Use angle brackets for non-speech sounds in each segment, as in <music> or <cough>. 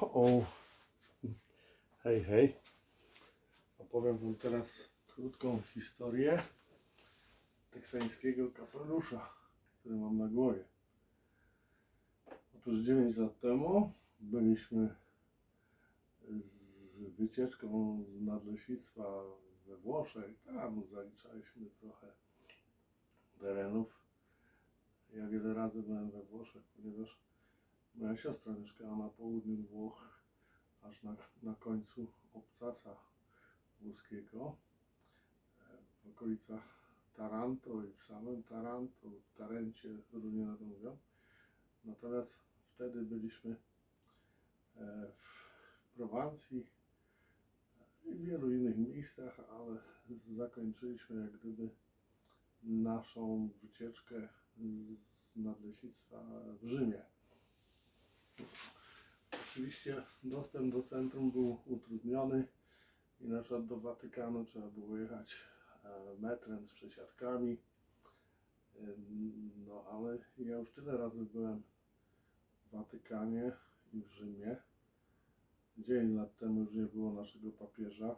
O, hej, hej. Opowiem Wam teraz krótką historię teksańskiego kapelusza, który mam na głowie. Otóż 9 lat temu byliśmy z wycieczką z nadleśnictwa we Włoszech. Tam zaliczaliśmy trochę terenów. Ja wiele razy byłem we Włoszech, ponieważ Moja siostra mieszkała na południu Włoch, aż na, na końcu obcasa włoskiego, e, w okolicach Taranto i w samym Taranto, w Tarencie, różnie na to mówią. Natomiast wtedy byliśmy e, w Prowansji i w wielu innych miejscach, ale zakończyliśmy jak gdyby naszą wycieczkę z nadleśnictwa w Rzymie. Oczywiście dostęp do centrum był utrudniony i na przykład do Watykanu trzeba było jechać e, metrem z przesiadkami. No ale ja już tyle razy byłem w Watykanie i w Rzymie. 9 lat temu już nie było naszego papieża.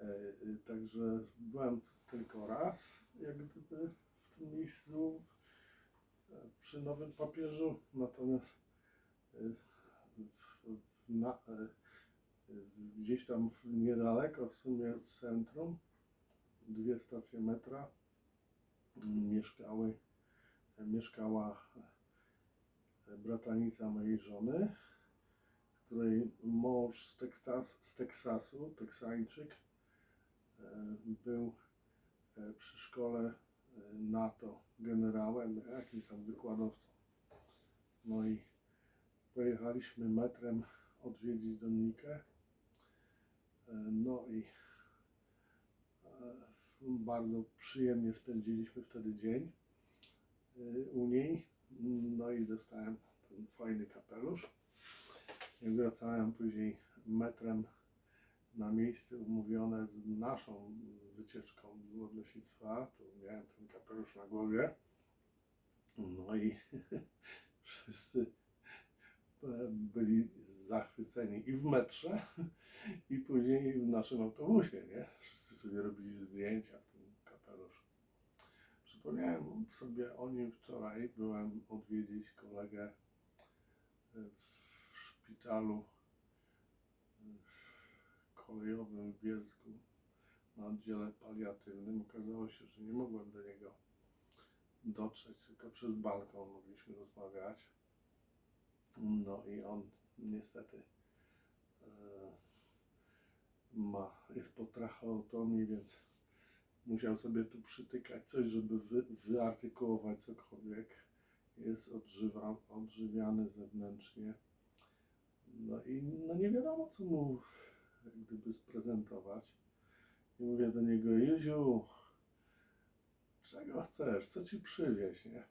E, y, Także byłem tylko raz, jak gdyby w tym miejscu e, przy nowym papieżu. Natomiast na, gdzieś tam niedaleko w sumie z centrum, dwie stacje metra, mieszkały, mieszkała bratanica mojej żony, której mąż z, Teksas, z Teksasu, Teksańczyk, był przy szkole NATO generałem, jakimś tam wykładowcą. No i pojechaliśmy metrem odwiedzić Dominikę. E, No i e, bardzo przyjemnie spędziliśmy wtedy dzień e, u niej. No i dostałem ten fajny kapelusz. Jak wracałem później metrem na miejsce umówione z naszą wycieczką z Odleśnictwa, to miałem ten kapelusz na głowie. No i <laughs> wszyscy byli zachwyceni i w metrze, i później w naszym autobusie, nie? Wszyscy sobie robili zdjęcia w tym kapeluszu. Przypomniałem sobie o nim wczoraj, byłem odwiedzić kolegę e, w szpitalu e, kolejowym w Bielsku na oddziale paliatywnym. Okazało się, że nie mogłem do niego dotrzeć, tylko przez balkon mogliśmy rozmawiać. No i on niestety e, ma, jest po tracheotomii, więc musiał sobie tu przytykać coś, żeby wy, wyartykułować cokolwiek. Jest odżywa, odżywiany zewnętrznie. No i no nie wiadomo, co mu gdyby sprezentować. I mówię do niego, Józiu, czego chcesz, co ci przywieźć, nie?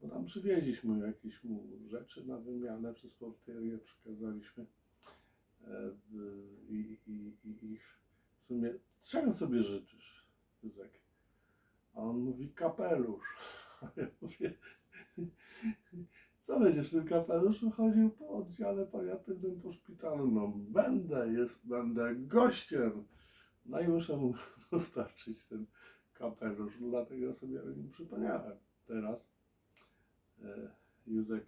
Bo tam przywieźliśmy jakieś mu rzeczy na wymianę przez porterię, przekazaliśmy. E, I, i, i, I w sumie, czego sobie życzysz, Józek? A on mówi, kapelusz. <laughs> A ja mówię, co będziesz w tym kapeluszu chodził po oddziale paliatywnym po szpitalu? No będę, jest, będę gościem. No i muszę mu <laughs> dostarczyć ten kapelusz, dlatego sobie o nim przypomniałem teraz Józek,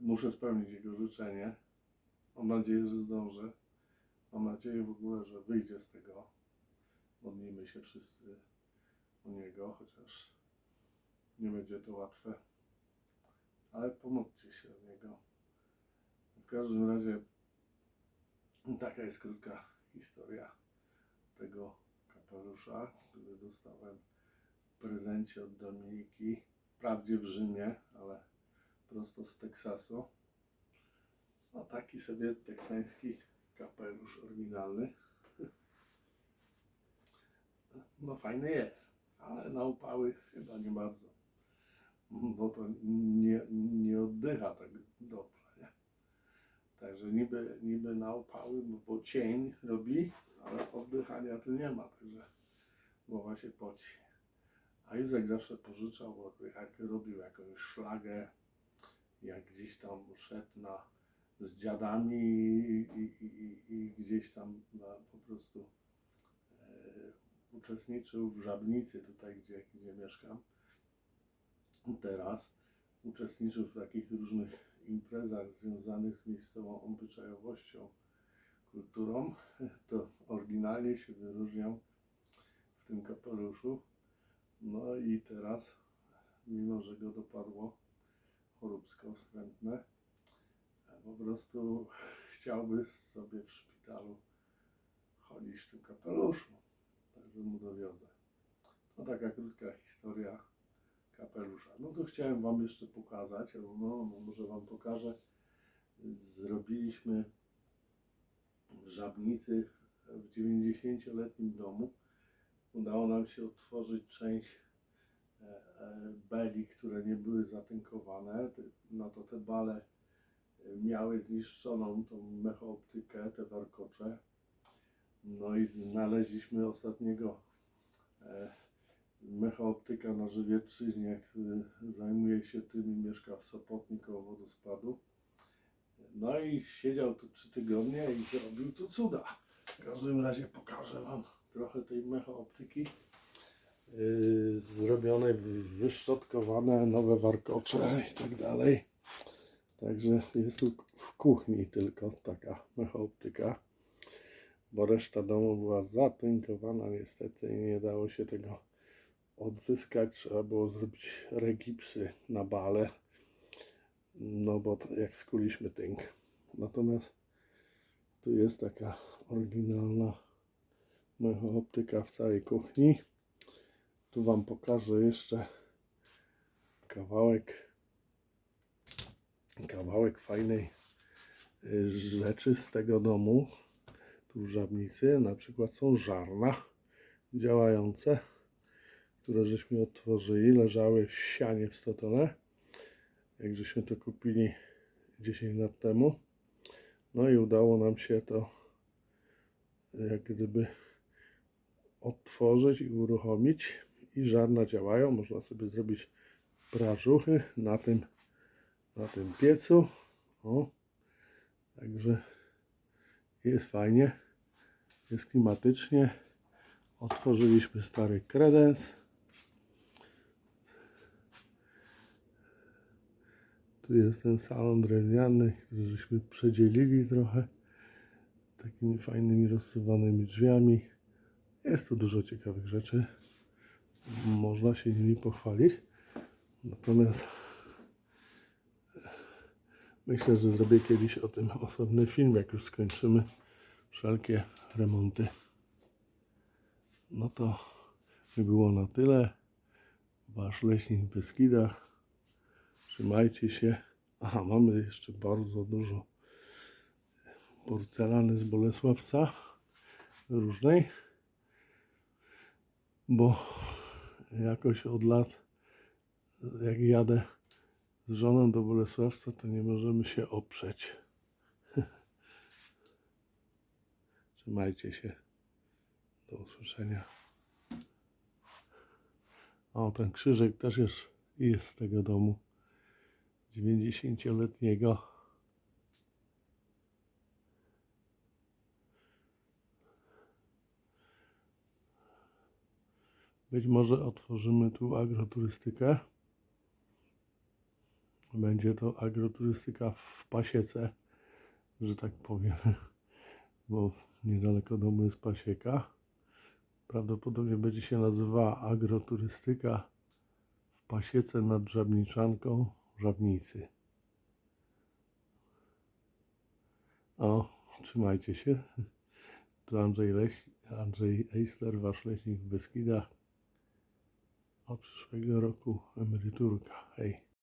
muszę spełnić jego życzenie. Mam nadzieję, że zdążę. Mam nadzieję w ogóle, że wyjdzie z tego. Modlimy się wszyscy o niego, chociaż nie będzie to łatwe. Ale pomódźcie się o niego. W każdym razie taka jest krótka historia tego kapelusza, który dostałem w prezencie od Dominiki wprawdzie w Rzymie, ale prosto z Teksasu. No taki sobie teksański kapelusz oryginalny. <laughs> No fajny jest, ale na upały chyba nie bardzo. Bo to nie, nie oddycha tak dobrze, nie? Także niby, niby na upały, bo cień robi, ale oddychania tu nie ma, także głowa się poci. A Józek zawsze pożyczał, jak robił jakąś szlagę, jak gdzieś tam szedł na z dziadami i, i, i, i gdzieś tam no, po prostu e, uczestniczył w Żabnicy, tutaj gdzie, gdzie mieszkam teraz. Uczestniczył w takich różnych imprezach związanych z miejscową obyczajowością, kulturą. <laughs> To oryginalnie się wyróżniał w tym kapeluszu. No i teraz, mimo że go dopadło choróbsko wstrętne, po prostu chciałby sobie w szpitalu chodzić w tym kapeluszu. Także mu dowiozę. To taka krótka historia kapelusza. No to chciałem Wam jeszcze pokazać, no, może Wam pokażę. Zrobiliśmy Żabnicy w 90-letnim domu. Udało nam się otworzyć część e, e, beli, które nie były zatynkowane. No to te bale e, miały zniszczoną tą mechooptykę, te warkocze. No i znaleźliśmy ostatniego mechooptyka na Żywiecczyźnie, który zajmuje się tym i mieszka w Sopotni koło wodospadu. No i siedział tu trzy tygodnie i zrobił tu cuda. W każdym razie pokażę Wam trochę tej mechooptyki. Yy, zrobione, wy- wyszczotkowane, nowe warkocze i tak dalej. Także jest tu w kuchni tylko taka mechooptyka, bo reszta domu była zatynkowana niestety i nie dało się tego odzyskać. Trzeba było zrobić regipsy na bale, no bo jak skuliśmy tynk. Natomiast tu jest taka oryginalna mechooptyka w całej kuchni. Tu Wam pokażę jeszcze kawałek kawałek fajnej y, rzeczy z tego domu. Tu w Żabnicy na przykład są żarna działające, które żeśmy otworzyli. Leżały w sianie w stotole. Jak żeśmy to kupili 10 lat temu. No i udało nam się to jak gdyby otworzyć i uruchomić i żarna działają. Można sobie zrobić prażuchy na tym, na tym piecu. O, także jest fajnie, jest klimatycznie. Otworzyliśmy stary kredens. Tu jest ten salon drewniany, który żeśmy przedzielili trochę takimi fajnymi rozsuwanymi drzwiami. Jest tu dużo ciekawych rzeczy. Można się nimi pochwalić. Natomiast myślę, że zrobię kiedyś o tym osobny film, jak już skończymy wszelkie remonty. No to by było na tyle. Wasz leśnik w Beskidach. Trzymajcie się. Aha, mamy jeszcze bardzo dużo porcelany z Bolesławca różnej, bo jakoś od lat jak jadę z żoną do Bolesławca, to nie możemy się oprzeć. <laughs> Trzymajcie się. Do usłyszenia. O, ten krzyżyk też jest, jest z tego domu 90-letniego. Być może otworzymy tu agroturystykę. Będzie to agroturystyka w pasiece, że tak powiem, bo niedaleko domu jest pasieka. Prawdopodobnie będzie się nazywała agroturystyka w pasiece nad Żabniczanką Żabnicy. O, trzymajcie się. Tu Andrzej, Leś, Andrzej Eisler, wasz leśnik w Beskidach. Od przyszłego roku emeryturka. Hej.